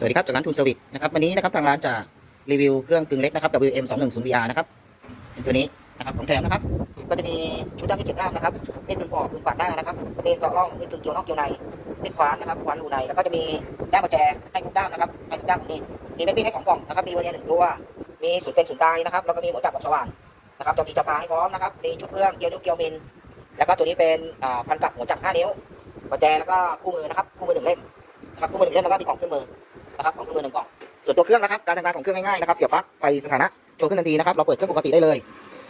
สวัสดีครับ จากร้านทูนเซอร์วิสนะครับวันนี้นะครับทางร้านจะรีวิวเครื่องกึ่งเล็กนะครับ WM 2 1 0 VR นะครับเป็นตัวนี้นะครับของแถมนะครับ ก็จะมีชุดด้ามที่เจ็ดด้ามนะครับมีดกึ่งปอกกึ่งปาดหน้านะครับมีดเจาะร่องมีดกึ่งเกี่ยวนอกเกี่ยวในมีดควานนะครับควานรูในแล้วก็จะมีด้ามประแจให้ทุกด้ามนะครับให้ทุกด้ามนี้มีเม็ดมีดให้สองกล่องนะครับมีวอร์เนียร์หนึ่งตัวมีศูนย์เป็นศูนย์กลางนะครับแล้วก็มีหัวจับกับสว่านนะครับจะมีจับปลาให้พร้อมนะครับมีชุดเครื่องเกี่ยวนิ้วเกี่ยวมินแล้วก็ตัวนี้เป็นฟันกลับหัวจับ5นิ้วประแจแล้วก็คู่มือนะครับคู่มือหนึ่งเล่มนะครับคู่มือหนึ่งเล่มแล้วก็มีกล่องเครื่องมือ นะครับของเครื่องมือหนึ่งกล่องส่วนตัวเครื่องนะครับการทำงานของเครื่องง่ายๆนะครับเสียบปลั๊กไฟสถานะโชว์ขึ้นทันทีนะครับเราเปิดเครื่องปกติได้เลย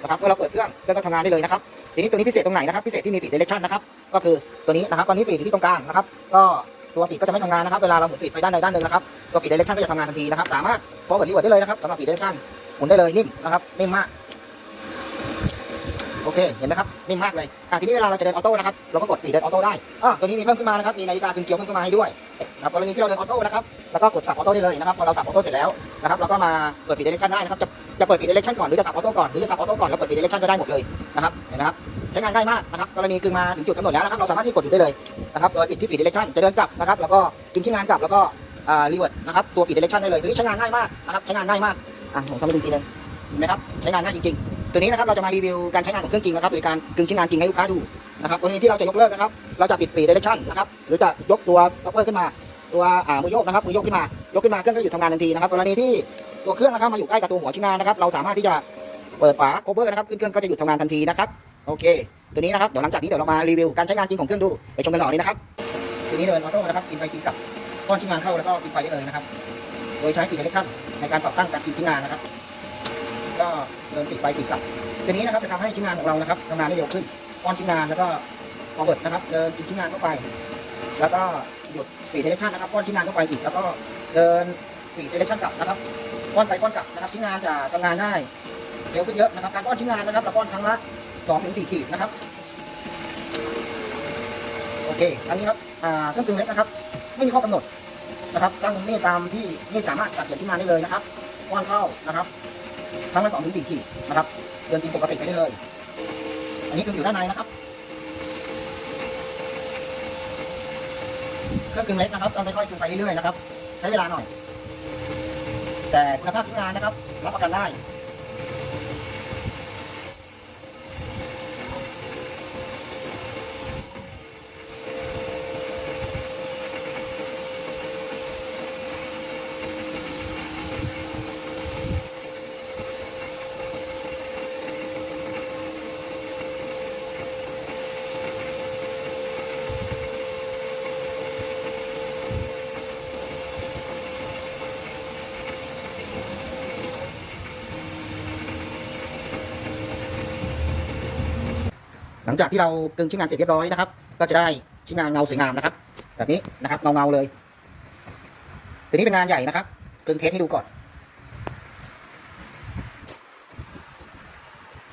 นะครับเมื่อเราเปิดเครื่องเครื่องก็ทำงานได้เลยนะครับทีนี้ตัวนี้พิเศษตรงไหนนะครับพิเศษที่มีฟีดเดเรคชั่นนะครับก็คือตัวนี้นะครับตอนนี้ฟีดอยู่ที่ตรงกลางนะครับก็ตัวฟีดก็จะไม่ทำงานนะครับเวลาเราหมุนฟีดไปด้านใดด้านหนึ่งนะครับตัวฟีดเดเรคชั่นก็จะทำงานทันทีนะครับสามารถ forward reward ได้เลยนะครับสำหรับฟีดเดเรคชั่นหมุนได้เลยนิ่มนะครับนิ่มมาก โอเคเห็นไหมครับนิ่มมากเลยอะทีนี้เวลาเราจะเดินออโต้นะครับเราก็กดฟีเดินออโต้ได้อะตัวนี้มีเพิ่มขึ้นมานะครับมีนาฬิกาตึงเกียวเพิ่มขึ้นมาให้ด้วยนะครับกรณีที่เราเดินออโต้นะครับแล้วก็กดสับออโต้ได้เลยนะครับพอเราสับออโต้เสร็จแล้วนะครับเราก็มาเปิดฟีดเดเรคชั่นได้นะครับจะจะเปิดฟีดเดเรคชั่นก่อนหรือจะสับออโต้ก่อนหรือจะสับออโต้ก่อนแล้วเปิดฟีดเดเรคชั่นจะได้หมดเลยนะครับเห็นไหมครับใช้งานง่ายมากนะครับกรณีกึ่งมาถึงจุดกำหนดแล้วนะครับเราสามารถที่กดหยุดได้เลยนะครับโดยปิดที่ฟีดเดเรคชั่นจะเดินกลับนะครับแล้วก็กินชิ้นงานกลับแล้วก็อ่ารีเวิร์ดนะครับตัวฟีดเดเรคชั่นได้เลยตัวนี้ใช้งานง่ายมากนะครับใช้งานง่ายมากอะผมทำให้ดูทีนึงเห็นไหมครับใช้งานง่ายจริงๆ ตัวนี้นะครับเราจะมารีวิวการใช้งานของเครื่องจริงนะครับโดยการกึ่งชิ้นงานจริงให้ลูกค้าดูนะครับกรณีที่เราจะยกเลิกนะครับ เราจะปิดฟีดเดเรคชั่นนะครับหรือจะยกตัวสต็อปเปอร์ขึ้นมา ตัวอ่ามือโยกนะครับมือโยกขึ้นมายกขึ้นมาเครื่องก็หยุดทำงานทันทีนะครับกรณีที่ตัวเครื่องนะครับมาอยู่ใกล้กับตัวหัวชิ้นงานนะครับเราสามารถที่จะเปิดฝาโคเวอร์นะครับเครื่องก็จะหยุดทำงานทันทีนะครับโอเค ตัวนี้นะครับเดี๋ยวหลังจากนี้เดี๋ยวเรามารีวิวการใช้งานจริงของเครื่องดูไปชมกันต่อเลยนะครับตัวนี้เดินออโต้นะครับกินไปกินกับก้อนชิ้นงานเข้าแล้วก็กินไฟได้เลยนะครับโดยใช้ฟีดเดเรคชั่นในการปรับตั้งการกินชิ้นงานนะครับ ก็เดินปิดไฟปิดกลับตัวนี้นะครับจะทำให้ชิ้นงานของเรานะครับทำงานได้เร็วขึ้นก้อนชิ้นงานแล้วก็พอเบิดนะครับเดินปิดชิ้นงานเข้าไป แล้วก็หยุดฟีดเดเรคชั่นนะครับก้อนชิ้นงานเข้าไปอีกแล้วก็เดินฟีดเดเรคชั่นกลับนะครับก้อนไปก้อนกลับนะครับชิ้นงานจะทำงานได้เร็วขึ้นเยอะนะครับการก้อนชิ้นงานนะครับเราก้อนครั้งละสองถึงสี่ขีดนะครับโอเคอันนี้ครับอ่าเครื่องกึ่งเล็กนะครับ ไม่มีข้อกำหนดนะครับตั้งนี่ตามที่นี่สามารถตัดเปลี่ยนชิ้นงานได้เลยนะครับก้อนเข้านะครับ รั้งละสองถึงสี่ขีดนะครับ เดินกินปกติไปได้เลย อันนี้คืออยู่ด้านในนะครับ เครื่องกึ่งเล็กนะครับต้องค่อยๆกึ่งไปเรื่อยๆนะครับ ใช้เวลาหน่อย แต่คุณภาพชิ้นงานนะครับ รับประกันได้ จากที่เรากึงชิ้นงานเสร็จเรียบร้อยนะครับ ก็จะได้ชิ้นงานเงาสวยงามนะครับ แบบนี้นะครับเงาเงาเลยตัวนี้เป็นงานใหญ่นะครับกึงเทสให้ดูก่อน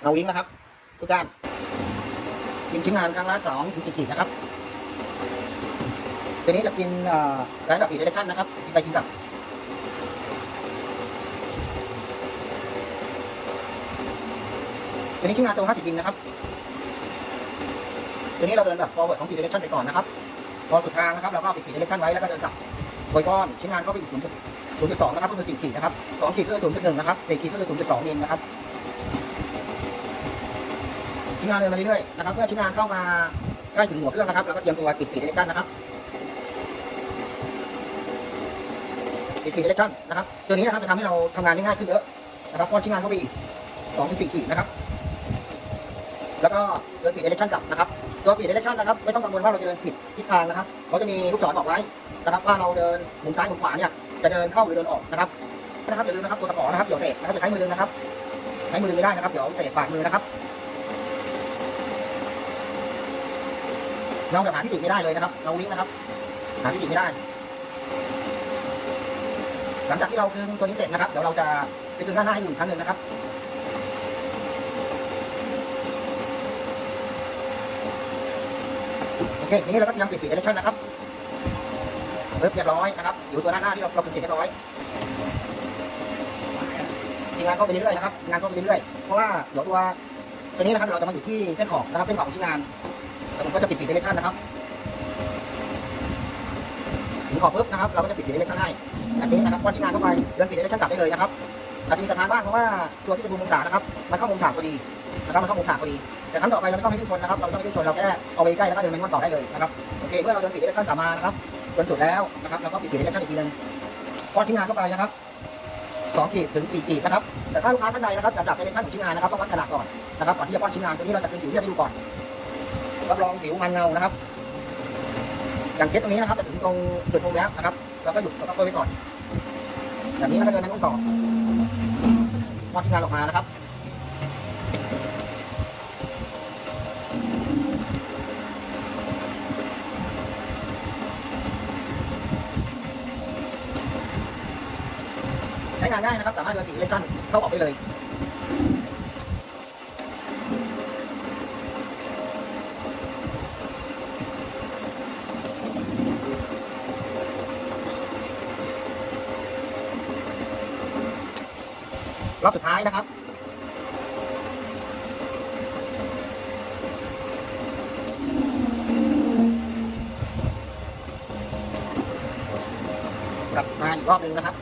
เงาวิ้งนะครับ ทุกด้านกินชิ้นงานครั้งละสองถึงสี่ขีดนะครับตัวนี้จะกินเอ่อไร้แบบปีเดเรชั่นนะครับกินไปกินกลับตัวนี้ชิ้นงานตัว50บินนะครับ ทีนี้เราเดินแบบ forward ของ direction ไปก่อนนะครับ พอสุดทางนะครับเราก็ปิด direction ไว้แล้วก็เดินกลับโดยก้อนชิ้นงานก็ไปอีก0.2นะครับก็คือ4ขีดนะครับ2ขีดก็คือ0.1นะครับ4ขีดก็คือ0.2มิลนะครับชิ้นงานเดินมาเรื่อยๆนะครับเมื่อชิ้นงานเข้ามาใกล้ถึงหัวเครื่องนะครับเราก็เตรียมตัวปิด direction นะครับปิด direction นะครับตัวนี้นะครับจะทำให้เราทำงานได้ง่ายขึ้นเยอะนะครับก้อนชิ้นงานเข้าไปอีก2-4ขีดนะครับแล้วก็เดินผิดเดเรคชั่นกลับนะครับ ตัวผิดเดเรคชั่นนะครับไม่ต้องกังวลว่าเราจะเดินผิดทิศทางนะครับเขาจะมีลูกศรบอกไว้นะครับว่าเราเดินหมุนซ้ายหมุนขวาเนี่ยจะเดินเข้าหรือเดินออกนะครับนะครับอย่าลืมนะครับตัวตะขอนะครับเดี๋ยวเศษนะครับจะใช้มือดึงนะครับ ใช้มือดึงไม่ได้นะครับเดี๋ยวเศษบาดมือนะครับเราแบบหาที่ติดไม่ได้เลยนะครับ เราวิ่งนะครับ หาที่ติดไม่ได้ หลังจากที่เราดึงตัวนี้เสร็จนะครับเดี๋ยวเราจะไปดึงด้านหน้าให้ดูอีกครั้งหนึ่งนะครับ โอ เคทีนี้เราก็เตรียมปิดฟีดเดเรคชั่นนะครับเรียบร้อยนะครับ อยู่ตัวหน้าหน้าที่เราเราปิดเสร็จเรียบร้อยทีมงานเข้าไปเรื่อยๆนะครับงานเข้าไปเรื่อยๆเพราะว่าเดี๋ยวตัวตัวนี้นะครับเราจะมาอยู่ที่เส้นขอบนะครับเส้นขอบของชิ้นงานแล้วผมก็จะปิดฟีดเเรคชั่นนะครับถึงขขอบปุ๊บนะครับเราก็จะปิดฟีดเเรคชั่นให้แบบนี้นะครับป้อนชิ้นงานเข้าไปเดินฟีดเดเรคชั่นกลับได้เลยนะครับอาจจะมีสถานบ้างเพราะว่าตัวที่เป็นมุมองศานะครับ มันเข้ามุมฉากพอดี นะครับมันเข้ามุมฉากพอดีแต่ครั้งต่อไปเราไม่ต้องให้ขึ้นชนนะครับเราไม่ต้องให้ขึ้นชนเราแค่เอาไปใกล้แล้วก็เดินไปม้วนต่อได้เลยนะครับโอเคเมื่อเราเดินฟีดเดเรคชั่นกลับมานะครับจนสุดแล้วนะครับเราก็ปิดฟีดเดเรคชั่นอีกทีนึงป้อนชิ้นงานเข้าไปนะครับสองขีดถึงสี่ขีดนะครับแต่ถ้าลูกค้าท่านใดนะครับจะจับเป็นชั่นของชิ้นงานนะครับต้องวัดขนาดก่อนนะครับก่อนที่จะป้อนชิ้นงานตัวนี้เราจะเป็นผิวเรียบให้ดูก่อนรับรองผิวมันเงานะครับอย่างเคสตรงนี้นะครับจะถึงตรงจุดมุมแล้วนะครับเราก็หยุดสต็อปไว้ก่อนแบบนี้แล้วก็เดินไปต้นต่อวางที่งานออกมานะครับ งานง่ายนะครับ สามารถเดินสีเล็กสั้นเข้าออกได้เลยรอบสุดท้ายนะครับกลับมาอีกรอบหนึ่งนะครับ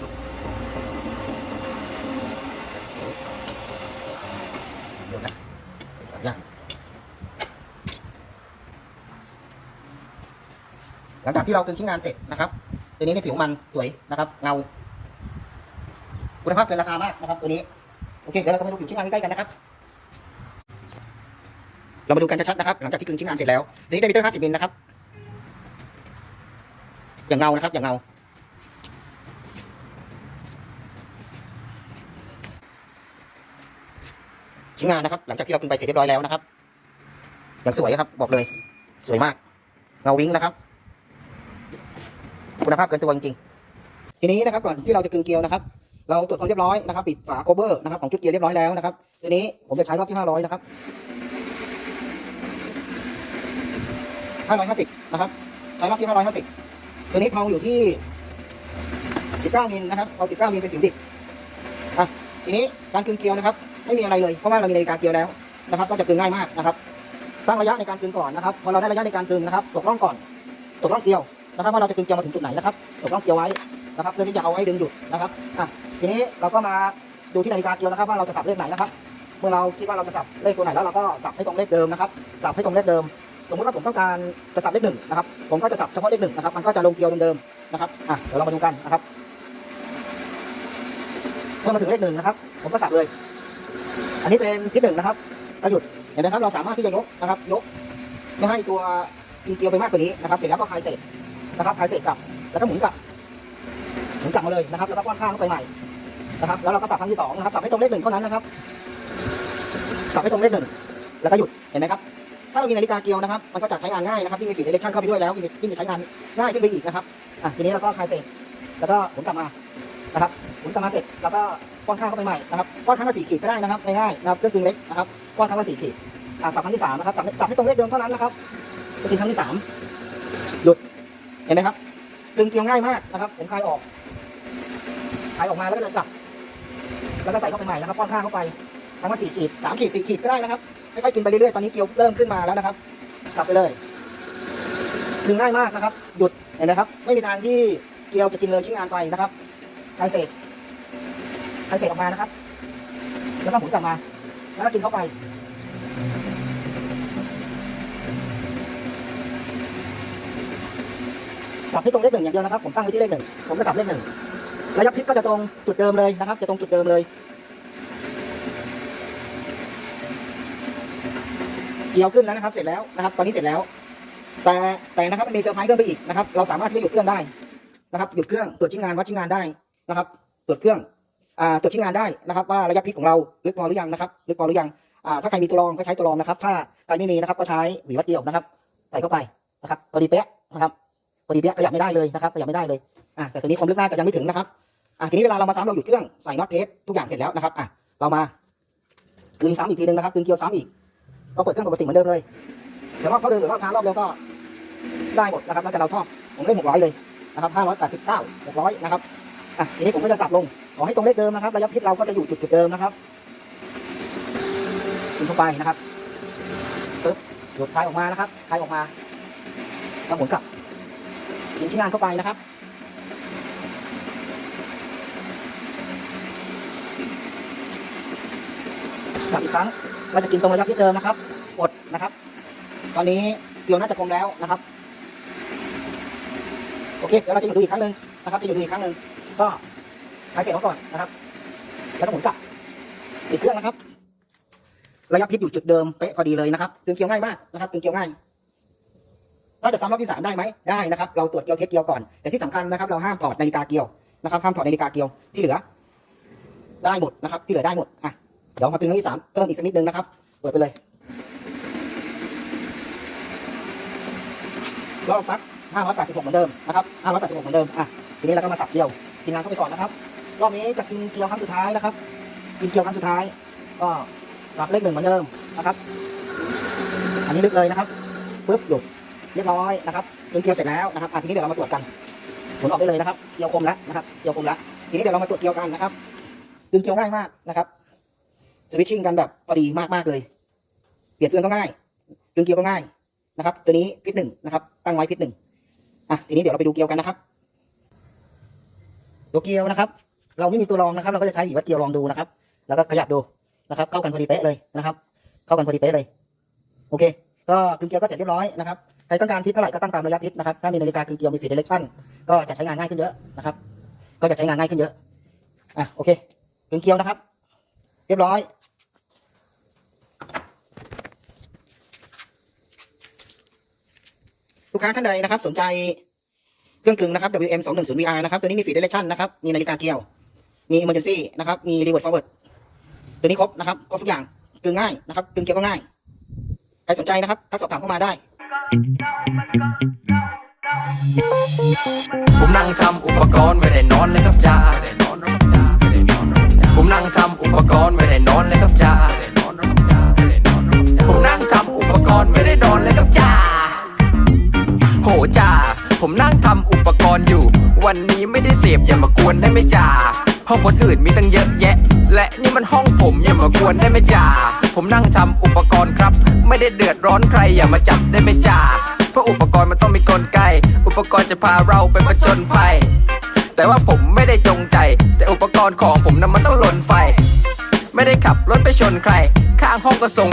เดี๋ยวนะยัง หลังจากที่เรากึงชิ้นงานเสร็จนะครับตัวนี้ในผิวมันสวยนะครับ เงา คุณภาพเกินราคามากนะครับ ตัวนี้ โอเค เดี๋ยวเราจะมาดูผิวชิ้นงานใกล้ๆกันนะครับ เรามาดูกันชัดๆนะครับ หลังจากที่กึงชิ้นงานเสร็จแล้วตัวนี้ได้มิเตอร์50มิลนะครับ อย่างเงานะครับ อย่างเงาชิ้นงานนะครับ หลังจากที่เรากึงไปเสร็จเรียบร้อยแล้วนะครับ อย่างสวยครับ บอกเลย สวยมาก เงาวิ้งนะครับ คุณภาพเกินตัวจริงๆทีนี้นะครับก่อนที่เราจะกึงเกลียวนะครับ เราตรวจความเรียบร้อยนะครับปิดฝาโคเวอร์นะครับของชุดเกียร์เรียบร้อยแล้วนะครับทีนี้ผมจะใช้รอบที่500นะครับ550นะครับใช้รอบที่550ตัวนี้เพาอยู่ที่ 19มิลนะครับเอา19มิลเป็นผิวดิบอะทีนี้การกึงเกลียวนะครับ ไม่มีอะไรเลยเพราะว่าเรามีนาฬิกาเกลียวแล้วนะครับ ก็จะกึงง่ายมากนะครับตั้งระยะในการกึงก่อนนะครับพอเราได้ระยะในการกึงนะครับตกร่องก่อนตกร่องเกลียว นะครับว่าเราจะกึงเกลียวมาถึงจุดไหนนะครับตกร่องเกลียวไว้นะครับเพื่อที่จะเอาไว้ดึงหยุดนะครับอะทีนี้เราก็มาดูที่นาฬิกาเกียวนะครับว่าเราจะสับเลขไหนนะครับ เมื่อเราคิดว่าเราจะสับเลขตัวไหนแล้วเราก็สับให้ตรงเลขเดิมนะครับสับให้ตรงเลขเดิม สมมติว่าผมต้องการจะสับเลขหนึ่งนะครับ ผมก็จะสับเฉพาะเลขหนึ่งนะครับ มันก็จะลงเกลียวเดิมๆนะครับอะเดี๋ยวเรามาดูกันนะครับเมื่อมาถึงเลขหนึ่งนะครับ ผมก็สับเลย อันนี้เป็นทิศหนึ่งนะครับเราหยุดเห็นไหมครับเราสามารถที่จะยกนะครับ ยก ไม่ให้ตัวกินเกลียวไปมากกว่านี้นะครับ เสร็จแล้วก็คลายเศษ นะครับคายเศษกลับ แล้วก็หมุนกลับ หมุนกลับมาเลยนะครับ แล้วก็ป้อนข้างเข้าไปใหม่นะครับ แล้วเราก็สับครั้งที่สองนะครับ สับให้ตรงเลขหนึ่งเท่านั้นนะครับ สับให้ตรงเลขหนึ่ง แล้วก็หยุด เห็นไหมครับ ถ้าเรามีนาฬิกาเกียวนะครับ มันก็จะใช้งานง่ายนะครับที่มีฟีดเดเรคชั่นเข้าไปด้วยแล้วยิ่งจะใช้งานง่ายขึ้นไปอีกนะครับ อะ ทีนี้เราก็คลายเสร็จ แล้วก็หมุนกลับมา นะครับ หมุนกลับมาเสร็จ แล้วก็ป้อนข้างเข้าไปใหม่นะครับ ป้อนข้างละสี่ขีดก็ได้นะครับ ง่ายๆนะครับเครื่องกึ่งเล็กนะครับ ป้อนข้างละสี่ขีดอะสับครั้งที่สามนะครับ สับสับให้ตรงเลขเดิมเท่านั้นนะครับไปถึงครั้งที่สามหยุด เห็นไหมครับกึ่งเกลียวง่ายมากนะครับ ผมคลายออกคลายออกมาแล้วก็เดินกลับ แล้วก็ใส่เข้าไปใหม่นะครับป้อนข้าเข้าไปทั้งว่าสี่ขีดสามขีดสี่ขีดก็ได้นะครับค่อยๆกินไปเรื่อยๆตอนนี้เกี๊ยวเริ่มขึ้นมาแล้วนะครับสับไปเลยถึงง่ายมากนะครับ หยุดเห็นไหมครับ ไม่มีทางที่เกี๊ยวจะกินเลยชิ้นงานไปนะครับคลายเศษคลายเศษออกมานะครับ แล้วก็หมุนกลับมา แล้วก็กินเข้าไป สับที่ตรงเลขหนึ่งอย่างเดียวนะครับ ผมตั้งไว้ที่เลขหนึ่งผมก็สับเลขหนึ่งระยะพลิกก็จะตรงจุดเดิมเลยนะครับ จะตรงจุดเดิมเลย เกี่ยวขึ้นแล้วนะครับ เสร็จแล้วนะครับ ตอนนี้เสร็จแล้ว แต่แต่นะครับมันมีเซอร์ไพรส์เพิ่มไปอีกนะครับ เราสามารถที่จะหยุดเครื่องได้นะครับ หยุดเครื่องตรวจชิ้นงานวัดชิ้นงานได้นะครับ ตรวจเครื่องอ่าตรวจชิ้นงานได้นะครับ ว่าระยะพลิกของเราลึกพอหรือยังนะครับลึกพอหรือยังอ่าถ้าใครมีตัวรองก็ใช้ตัวรองนะครับ ถ้าใครไม่มีนะครับ ก็ใช้หวีวัดเกี่ยวนะครับ ใส่เข้าไปนะครับพอดีเป๊ะนะครับ พอดีเป๊ะขยับไม่ได้เลยนะครับขยับไม่ได้เลยอ่าแต่ตัวนี้ความลึกน่าจะยังไม่ถึงนะครับอะทีนี้เวลาเรามาซ้ำเราหยุดเครื่องใส่น็อตเทสทุกอย่างเสร็จแล้วนะครับอะเรามากึงซ้ำอีกทีหนึงนะครับกึงเกียวซ้ำอีกก็เปิดเครื่องปกติเหมือนเดิมเลยเดี๋ยวรอบเขาเดินหรือรอบช้ารอบเร็วก็ได้หมดนะครับแล้วแต่เราชอบผมเล่นหกร้อยเลยนะครับห้าร้อยแปดสิบเก้าหกร้อยนะครับอะทีนี้ผมก็จะสับลงขอให้ตรงเลขเดิมนะครับระยะพิษเราก็จะอยู่จุดจุดเดิมนะครับกินเข้าไปนะครับปึ๊บหยุดคลายออกมานะครับคลายออกมาแล้วหมุนกลับ ถึงนที่งานเข้าไปนะครับสามครั้งเราจะกินตรงระยะที่เดิมนะครับอดนะครับ ตอนนี้เกลียวน่าจะคมแล้วนะครับ โอเคเดี๋ยวเราจะหยุดอีกครั้งหนึ่งนะครับ จะหยุดอีกครั้งหนึ่งก็หายเสียงก่อนนะครับ แล้วก็หมุนกลับปิดเครื่องนะครับ ระยะพิษอยู่จุดเดิมเป๊ะพอดีเลยนะครับตึงเกลียวง่ายมากนะครับตึงเกลียวง่าย เราจะซ้ำรอบที่สามได้ไหมได้นะครับ เราตรวจเกลียวเทสเกลียวก่อน แต่ที่สำคัญนะครับ เราห้ามถอดนาฬิกาเกลียวนะครับ ห้ามถอดนาฬิกาเกลียวที่เหลือ ได้หมดนะครับ ที่เหลือได้หมดอะเดี๋ยวมาตึงรั้งที่สามเพิ่มอีกสักนิดนึงนะครับ เปิดไปเลย รอบสัก586เหมือนเดิมนะครับ586เหมือนเดิมอะทีนี้เราก็มาสับเกลียวกินงานเข้าไปก่อนนะครับ รอบนี้จะกินเกลียวครั้งสุดท้ายนะครับ กินเกลียวครั้งสุดท้าย ก็สับเลขหนึ่งเหมือนเดิมนะครับ อันนี้ลึกเลยนะครับปึ๊บหยุด เรียบร้อยนะครับกินเกลียวเสร็จแล้วนะครับทีนี้เดี๋ยวเรามาตรวจกันผลออกได้เลยนะครับเกลียวคมแล้วนะครับเกลียวคมแล้วทีนี้เดี๋ยวเรามาตรวจเกลียวกันนะครับ ดึงเกลียวง่ายมากนะครับสวิตชิ่งกันแบบพอดีมากมากเลย เปลี่ยนเฟืองก็ง่าย ดึงเกลียวก็ง่ายนะครับ ตัวนี้พิษหนึ่งนะครับ ตั้งไว้พิษหนึ่งอะทีนี้เดี๋ยวเราไปดูเกลียวกันนะครับ ตัวเกลียวนะครับ เราไม่มีตัวรองนะครับ เราก็จะใช้หวีวัดเกลียวลองดูนะครับ แล้วก็ขยับดูนะครับ เข้ากันพอดีเป๊ะเลยนะครับ เข้ากันพอดีเป๊ะเลย โอเค ก็กึ่งเกลียวก็เสร็จเรียบร้อยนะครับใครต้องการพิษเท่าไหร่ก็ตั้งตามระยะพิษนะครับถ้ามีนาฬิกากึ่งเกลียวมีฟีดเดเรคชั่นก็จะใช้งานง่ายขึ้นเยอะนะครับ ก็จะใช้งานง่ายขึ้นเยอะอะโอเคกึ่งเกลียวนะครับ เรียบร้อยลูกค้าท่านใดนะครับ สนใจเครื่องกึ่งนะครับ WM 2 1 0 VR นะครับ ตัวนี้มีฟีดเดเรคชั่นนะครับ มีนาฬิกาเกลียว มี emergency นะครับ มี reward forward ตัวนี้ครบนะครับ ครบทุกอย่าง กึ่งง่ายนะครับ กึ่งเกลียวก็ง่าย ใครสนใจนะครับทักสอบถามเข้ามาได้ ผมนั่งทำอุปกรณ์ไม่ได้นอนเลยครับจ้าผมนั่งทำอุปกรณ์ไม่ได้นอนเลยครับจ้าผมนั่งทำอุปกรณ์ไม่ได้นอนเลยครับจ้าโหจ้าผมนั่งทำอุปกรณ์อยู่ วันนี้ไม่ได้เสพอย่ามากวนได้ไหมจ้า ห้องคนอื่นมีตั้งเยอะแยะ และนี่มันห้องผมอย่ามากวนได้ไหมจ้าผมนั่งทำอุปกรณ์ครับ ไม่ได้เดือดร้อนใครอย่ามาจับได้ไหมจ้าเพราะอุปกรณ์มันต้องมีกลไก อุปกรณ์จะพาเราไปผจญภัย แต่ว่าผมไม่ได้จงใจ แต่อุปกรณ์ของผมนั้นมันต้องหล่นไฟ ไม่ได้ขับรถไปชนใคร ข้างห้องก็ส่ง